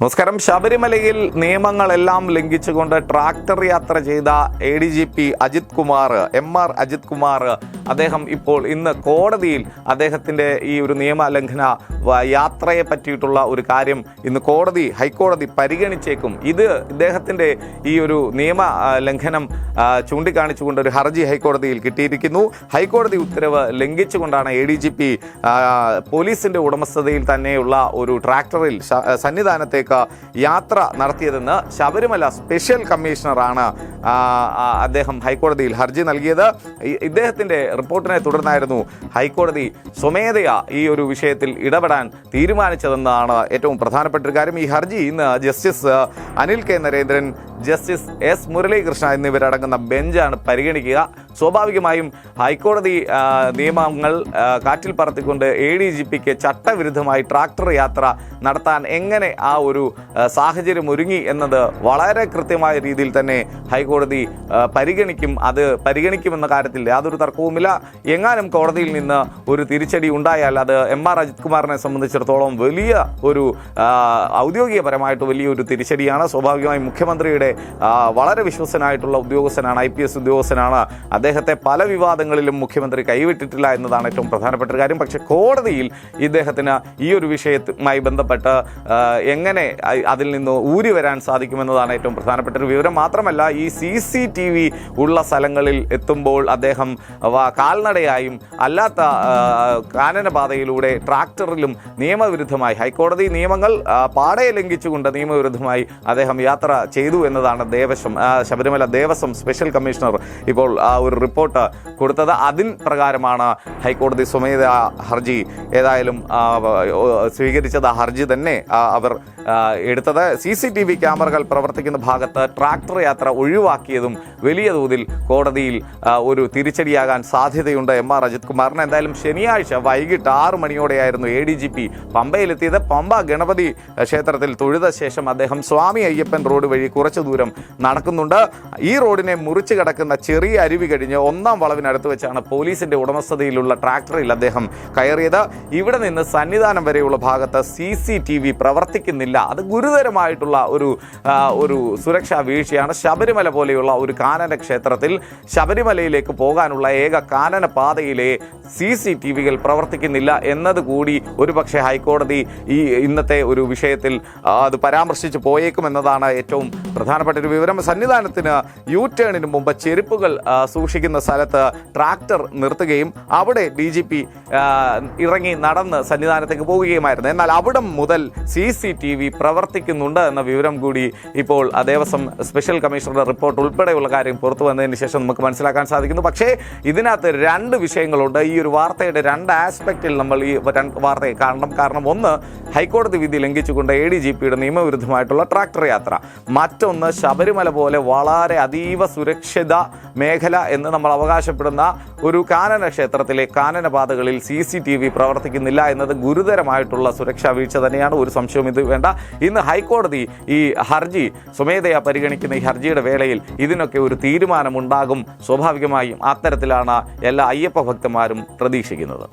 നമസ്കാരം. ശബരിമലയിൽ നിയമങ്ങളെല്ലാം ലംഘിച്ചുകൊണ്ട് ട്രാക്ടർ യാത്ര ചെയ്ത A D G P Ajith Kumar M R Ajith Kumar അദ്ദേഹം ഇപ്പോൾ ഇന്ന് കോടതിയിൽ അദ്ദേഹത്തിന്റെ ഈ ഒരു നിയമലംഘന യാത്രയെ പറ്റിയിട്ടുള്ള ഒരു കാര്യം ഇന്ന് കോടതി ഹൈക്കോടതി പരിഗണിച്ചേക്കും. ഇത് ഇദ്ദേഹത്തിന്റെ ഈ ഒരു നിയമ ലംഘനം ചൂണ്ടിക്കാണിച്ചുകൊണ്ട് ഒരു ഹർജി ഹൈക്കോടതിയിൽ കിട്ടിയിരിക്കുന്നു. ഹൈക്കോടതി ഉത്തരവ് ലംഘിച്ചുകൊണ്ടാണ് എ ഡി ജി പി പോലീസിന്റെ ഉടമസ്ഥതയിൽ തന്നെയുള്ള ഒരു ട്രാക്ടറിൽ ശ- സന്നിധാനത്തേക്ക് യാത്ര നടത്തിയതെന്ന് ശബരിമല സ്പെഷ്യൽ കമ്മീഷണറാണ് അദ്ദേഹം ഹൈക്കോടതിയിൽ ഹർജി നൽകിയത്. ഇദ്ദേഹത്തിന്റെ റിപ്പോർട്ടിനെ തുടർന്നായിരുന്നു ഹൈക്കോടതി സ്വമേധയാ ഈ ഒരു വിഷയത്തിൽ ഇടപെടാൻ തീരുമാനിച്ചതെന്നാണ് ഏറ്റവും പ്രധാനപ്പെട്ട ഒരു കാര്യം. ഈ ഹർജി ഇന്ന് justice Anil K. Narendran justice S Muralikrishna എന്നിവരടങ്ങുന്ന ബെഞ്ചാണ് പരിഗണിക്കുക. സ്വാഭാവികമായും ഹൈക്കോടതി നിയമങ്ങൾ കാറ്റിൽ പറത്തിക്കൊണ്ട് എ ഡി ജി പിക്ക് ചട്ടവിരുദ്ധമായി ട്രാക്ടർ യാത്ര നടത്താൻ എങ്ങനെ ആ ഒരു സാഹചര്യം ഒരുങ്ങി എന്നത് വളരെ കൃത്യമായ രീതിയിൽ തന്നെ ഹൈക്കോടതി പരിഗണിക്കും. അത് പരിഗണിക്കുമെന്ന കാര്യത്തിൽ യാതൊരു തർക്കവുമില്ല. എങ്ങാനും കോടതിയിൽ നിന്ന് ഒരു തിരിച്ചടി ഉണ്ടായാൽ അത് എം ആർ അജിത് കുമാറിനെ സംബന്ധിച്ചിടത്തോളം വലിയ ഒരു ഔദ്യോഗികപരമായിട്ട് വലിയൊരു തിരിച്ചടിയാണ്. സ്വാഭാവികമായും മുഖ്യമന്ത്രിയുടെ വളരെ വിശ്വസനായിട്ടുള്ള ഉദ്യോഗസ്ഥനാണ് ഐ പി എസ് ഉദ്യോഗസ്ഥനാണ്. അദ്ദേഹത്തെ പല വിവാദങ്ങളിലും മുഖ്യമന്ത്രി കൈവിട്ടിട്ടില്ല എന്നതാണ് ഏറ്റവും പ്രധാനപ്പെട്ട കാര്യം. പക്ഷേ കോടതിയിൽ ഇദ്ദേഹത്തിന് ഈ ഒരു വിഷയവുമായി ബന്ധപ്പെട്ട് എങ്ങനെ അതിൽ നിന്ന് ഊരി വരാൻ സാധിക്കുമെന്നതാണ് ഏറ്റവും പ്രധാനപ്പെട്ട ഒരു വിവരം. മാത്രമല്ല ഈ സി സി ടി വി ഉള്ള സ്ഥലങ്ങളിൽ എത്തുമ്പോൾ അദ്ദേഹം കാൽനടയായും അല്ലാത്ത കാനനപാതയിലൂടെ ട്രാക്ടറിലും നിയമവിരുദ്ധമായി ഹൈക്കോടതി നിയമങ്ങൾ പാടെ ലംഘിച്ചുകൊണ്ട് നിയമവിരുദ്ധമായി അദ്ദേഹം യാത്ര ചെയ്തു എന്നതാണ് ദേവസ്വം ശബരിമല ദേവസ്വം സ്പെഷ്യൽ കമ്മീഷണർ ഇപ്പോൾ ആ ഒരു റിപ്പോർട്ട് കൊടുത്തത്. അതിൻ പ്രകാരമാണ് ഹൈക്കോടതി സ്വമേത ഹർജി ഏതായാലും സ്വീകരിച്ചത്. ഹർജി തന്നെ അവർ എടുത്തത്. സി സി ടി വി ക്യാമറകൾ പ്രവർത്തിക്കുന്ന ഭാഗത്ത് ട്രാക്ടർ യാത്ര ഒഴിവാക്കിയതും വലിയ തോതിൽ കോടതിയിൽ ഒരു തിരിച്ചടിയാകാൻ സാധ്യതയുണ്ട് എം ആർ അജിത് കുമാറിന്. എന്തായാലും ശനിയാഴ്ച വൈകിട്ട് ആറ് മണിയോടെയായിരുന്നു എ ഡി ജി പി പമ്പയിലെത്തിയത്. പമ്പ ഗണപതി ക്ഷേത്രത്തിൽ തൊഴുത ശേഷം അദ്ദേഹം സ്വാമി അയ്യപ്പൻ റോഡ് വഴി കുറച്ചു ദൂരം നടക്കുന്നുണ്ട്. ഈ റോഡിനെ മുറിച്ചു കിടക്കുന്ന ചെറിയ അരുവി കഴിഞ്ഞ് ഒന്നാം വളവിനടുത്ത് വെച്ചാണ് പോലീസിന്റെ ഉടമസ്ഥതയിലുള്ള ട്രാക്ടറിൽ അദ്ദേഹം കയറിയത്. ഇവിടെ നിന്ന് സന്നിധാനം വരെയുള്ള ഭാഗത്ത് സി സി ടി വി പ്രവർത്തിക്കുന്നില്ല. അത് ഗുരുതരമായിട്ടുള്ള ഒരു ഒരു സുരക്ഷാ വീഴ്ചയാണ്. ശബരിമല പോലെയുള്ള ഒരു കാനന ക്ഷേത്രത്തിൽ ശബരിമലയിലേക്ക് പോകാനുള്ള ഏക കാനന പാതയിലെ സി സി ടി വികൾ പ്രവർത്തിക്കുന്നില്ല എന്നതുകൂടി ഒരുപക്ഷെ ഹൈക്കോടതി ഈ ഇന്നത്തെ ഒരു വിഷയത്തിൽ അത് പരാമർശിച്ച് പോയേക്കുമെന്നതാണ് ഏറ്റവും പ്രധാനപ്പെട്ട ഒരു വിവരം സന്നിധാനത്തിന് യു ടേണിന് മുമ്പ് ചെരുപ്പുകൾ സൂക്ഷിക്കുന്ന സ്ഥലത്ത് ട്രാക്ടർ നിർത്തുകയും അവിടെ ഡി ജി പി ഇറങ്ങി നടന്ന് സന്നിധാനത്തേക്ക് പോവുകയുമായിരുന്നു. എന്നാൽ അവിടെ മുതൽ സി സി ടി വി പ്രവർത്തിക്കുന്നുണ്ട് എന്ന വിവരം കൂടി ഇപ്പോൾ ദേവസ്വം സ്പെഷ്യൽ കമ്മീഷണറുടെ റിപ്പോർട്ട് ഉൾപ്പെടെയുള്ള കാര്യം പുറത്തു വന്നതിന് ശേഷം നമുക്ക് മനസ്സിലാക്കാൻ സാധിക്കുന്നു. പക്ഷേ ഇതിനകത്ത് രണ്ട് വിഷയങ്ങളുണ്ട്. ഈ ഒരു വാർത്തയുടെ രണ്ട് ആസ്പെക്റ്റിൽ നമ്മൾ ഈ വാർത്തയെ കാണണം. കാരണം ഒന്ന് ഹൈക്കോടതി വിധി ലംഘിച്ചുകൊണ്ട് എ ഡി ജി പിയുടെ നിയമവിരുദ്ധമായിട്ടുള്ള ട്രാക്ടർ യാത്ര. മറ്റൊന്ന് ശബരിമല പോലെ വളരെ അതീവ സുരക്ഷിത മേഖല എന്ന് നമ്മൾ അവകാശപ്പെടുന്ന ഒരു കാനന ക്ഷേത്രത്തിലെ കാനന പാതകളിൽ സി സി ടി വി പ്രവർത്തിക്കുന്നില്ല എന്നത് ഗുരുതരമായിട്ടുള്ള സുരക്ഷാ വീഴ്ച തന്നെയാണ്. ഒരു സംശയവും ഇത് വേണ്ട. ഇന്ന് ഹൈക്കോടതി ഈ ഹർജി സ്വമേധയാ പരിഗണിക്കുന്ന ഈ ഹർജിയുടെ വേളയിൽ ഇതിനൊക്കെ ഒരു തീരുമാനമുണ്ടാകും. സ്വാഭാവികമായും അത്തരത്തിലാണ് എല്ലാ അയ്യപ്പ ഭക്തന്മാരും പ്രതീക്ഷിക്കുന്നത്.